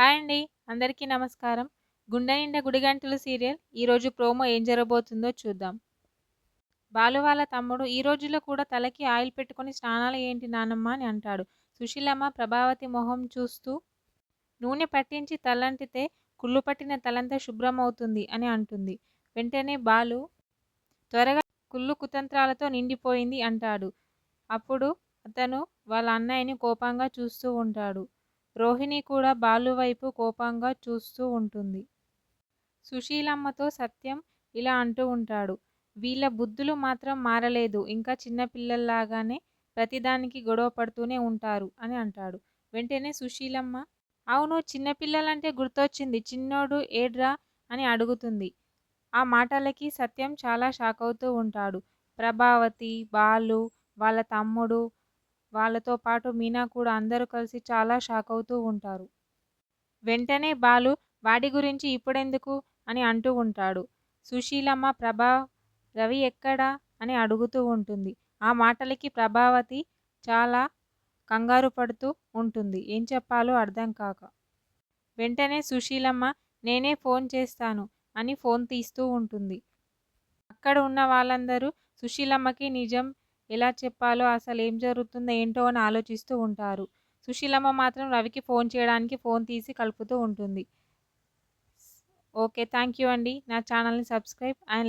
Hi అండి. అందరికీ నమస్కారం. 'గుండె నిండా గుడిగంటలు' సీరియల్ ఈరోజు ప్రోమో ఏం జరగబోతుందో చూద్దాం. బాలు వాళ్ళ తమ్ముడు ఈ రోజుల్లో కూడా తలకి ఆయిల్ పెట్టుకొని స్నానాలు ఏంటి నానమ్మ అని అంటాడు. సుశీలమ్మ ప్రభావతి మొహం చూస్తూ నూనె పట్టించి తలంటితే కుళ్ళు పట్టిన తలంతా శుభ్రమవుతుంది అని అంటుంది. వెంటనే బాలు త్వరగా కుళ్ళు కుతంత్రాలతో నిండిపోయింది అంటాడు. అప్పుడు అతను వాళ్ళ అన్నయ్యని కోపంగా చూస్తూ ఉంటాడు. రోహిణి కూడా బాలు వైపు కోపంగా చూస్తూ ఉంటుంది. సుశీలమ్మతో సత్యం ఇలా అంటూ ఉంటాడు. వీళ్ళ బుద్ధులు మాత్రం మారలేదు ఇంకా చిన్నపిల్లల్లాగానే ప్రతిదానికి గొడవ పడుతూనే ఉంటారు అని అంటాడు. వెంటనే సుశీలమ్మ అవును చిన్నపిల్లలంటే గుర్తొచ్చింది చిన్నోడు ఏడ్రా అని అడుగుతుంది. ఆ మాటలకి సత్యం చాలా షాక్ అవుతూ ఉంటాడు. ప్రభావతి, బాలు, వాళ్ళ తమ్ముడు, వాళ్ళతో పాటు మీనా కూడా అందరూ కలిసి చాలా షాక్ అవుతూ ఉంటారు. వెంటనే బాలు వాడి గురించి ఇప్పుడెందుకు అని అంటూ ఉంటాడు. సుశీలమ్మ ప్రభా రవి ఎక్కడా అని అడుగుతూ ఉంటుంది. ఆ మాటలకి ప్రభావతి చాలా కంగారు పడుతూ ఉంటుంది. ఏం చెప్పాలో అర్థం కాక. వెంటనే సుశీలమ్మ నేనే ఫోన్ చేస్తాను అని ఫోన్ తీస్తూ ఉంటుంది. అక్కడ ఉన్న వాళ్ళందరూ సుశీలమ్మకి నిజం ఎలా చెప్పాలో అసలు ఏం జరుగుతుందో ఏంటో అని ఆలోచిస్తూ ఉంటారు. సుశీలమ్మ మాత్రం రవికి ఫోన్ చేయడానికి ఫోన్ తీసి కలుపుతూ ఉంటుంది. ఓకే థ్యాంక్ యూ అండి. నా ఛానల్ని సబ్స్క్రైబ్ అండ్ లైక్